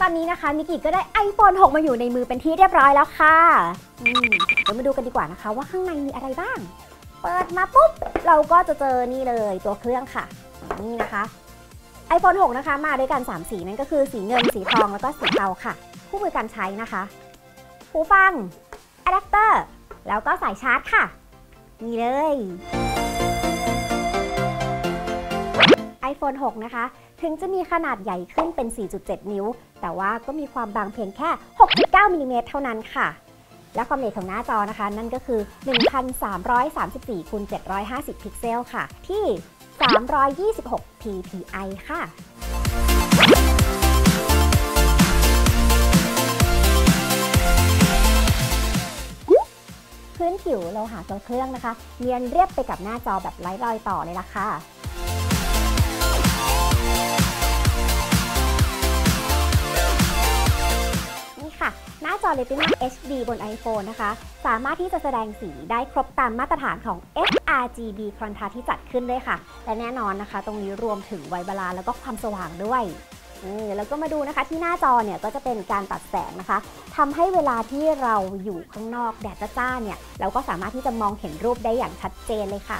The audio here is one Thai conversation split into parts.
ตอนนี้นะคะมิกิก็ได้ iPhone 6 มาอยู่ในมือเป็นที่เรียบร้อยแล้วค่ะอืมเดี๋ยวมาดูกันดีกว่านะคะ ว่าข้างในมีอะไรบ้าง เปิดมาปุ๊บ เราก็จะเจอนี่เลยตัวเครื่องค่ะ นี่นะคะ iPhone 6 นะคะ มาด้วยกัน 3 สีนั่นก็คือสีเงินสีทองแล้วก็สีเทาค่ะ คู่มือการใช้นะคะหูฟังอะแดปเตอร์แล้วก็สายชาร์จค่ะ นี่เลย iPhone 6 นะคะ ถึงจะมีขนาดใหญ่ขึ้นเป็น 4.7 นิ้ว แต่ว่าก็มีความบางเพียงแค่ 6.9มิลลิเมตรเท่านั้นค่ะ และความละเอียดของหน้าจอนะคะ นั่นก็คือ 1,334คูณ750 พิกเซลค่ะ ที่ 326 ppi ค่ะพื้นผิวโลหะตัวเครื่องนะคะ เนียนเรียบไปกับหน้าจอแบบไร้รอยต่อเลยล่ะค่ะ อ Retina HD บน iPhone นะคะ สามารถที่จะแสดงสีได้ครบตามมาตรฐานของ sRGB Contrast ที่จัดขึ้นด้วยค่ะ และแน่นอนนะคะ ตรงนี้รวมถึงไวบาลานแล้วก็ความสว่างด้วยแล้วก็มาดูนะคะที่หน้าจอเนี่ยก็จะเป็นการตัดแสงนะคะทำให้เวลาที่เราอยู่ข้างนอกแดดจ้าเนี่ย เราก็สามารถที่จะมองเห็นรูปได้อย่างชัดเจนเลยค่ะ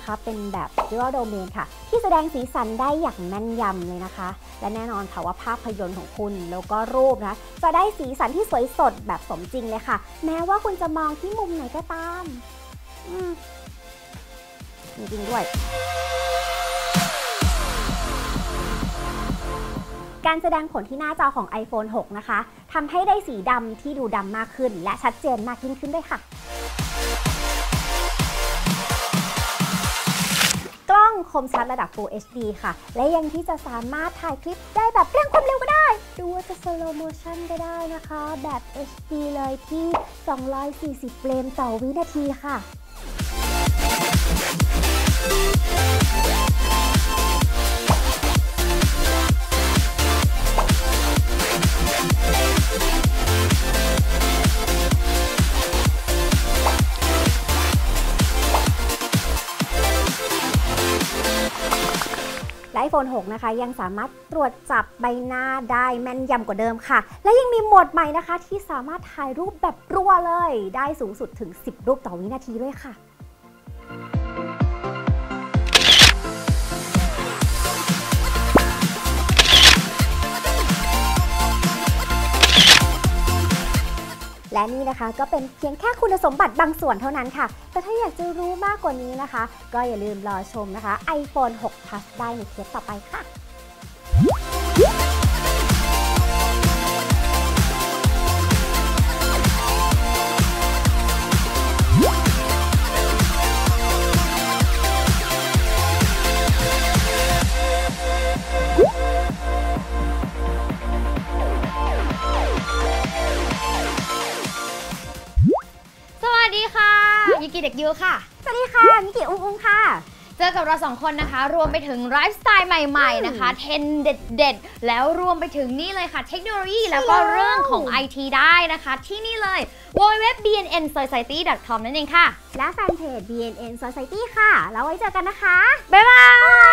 นะคะ เป็นแบบ Dual Domain ค่ะ ที่แสดงสีสันได้อย่างแม่นยำเลยนะคะ และแน่นอนค่ะว่าภาพยนตร์ของคุณแล้วก็รูปนะจะได้สีสันที่สวยสดแบบสมจริงเลยค่ะ แม้ว่าคุณจะมองที่มุมไหนก็ตามอืมจริงๆด้วยการแสดงผลที่หน้าจอของ iPhone 6 นะคะ ทำให้ได้สีดำที่ดูดำมากขึ้น และชัดเจนมากยิ่งขึ้นด้วยค่ะ คมชัดระดับ Full HD ค่ะ และยังที่จะสามารถถ่ายคลิปได้แบบเร่งความเร็วก็ได้ดูว่าจะ slow motion ก็ได้นะคะ แบบ HD เลยที่ 240 เฟรมต่อวินาทีค่ะ iPhone 6 นะคะ ยังสามารถตรวจจับใบหน้าได้แม่นยำกว่าเดิมค่ะ และยังมีโหมดใหม่นะคะ ที่สามารถถ่ายรูปแบบรัวเลย ได้สูงสุดถึง 10 รูปต่อวินาทีด้วยค่ะ และนี่นะคะก็เป็นเพียงแค่คุณสมบัติบางส่วนเท่านั้นค่ะ แต่ถ้าอยากจะรู้มากกว่านี้นะคะ ก็อย่าลืมรอชมนะคะ iPhone 6 Plus ได้ในเทปต่อไปค่ะ สวัสดีค่ะ ยิกิเด็กยูค่ะ สวัสดีค่ะมิกิอุ้งอุ้งค่ะ เจอกับเราสองคนนะคะ รวมไปถึงไลฟ์สไตล์ใหม่ๆนะคะ เทรนด์เด็ดๆ แล้วรวมไปถึงนี่เลยค่ะ เทคโนโลยีแล้วก็เรื่องของ IT ได้นะคะ ที่นี่เลย www.bnnsociety.com นั่นเองค่ะ และแฟนเพจ BNN Society ค่ะ แล้วไว้เจอกันนะคะ บ๊ายบาย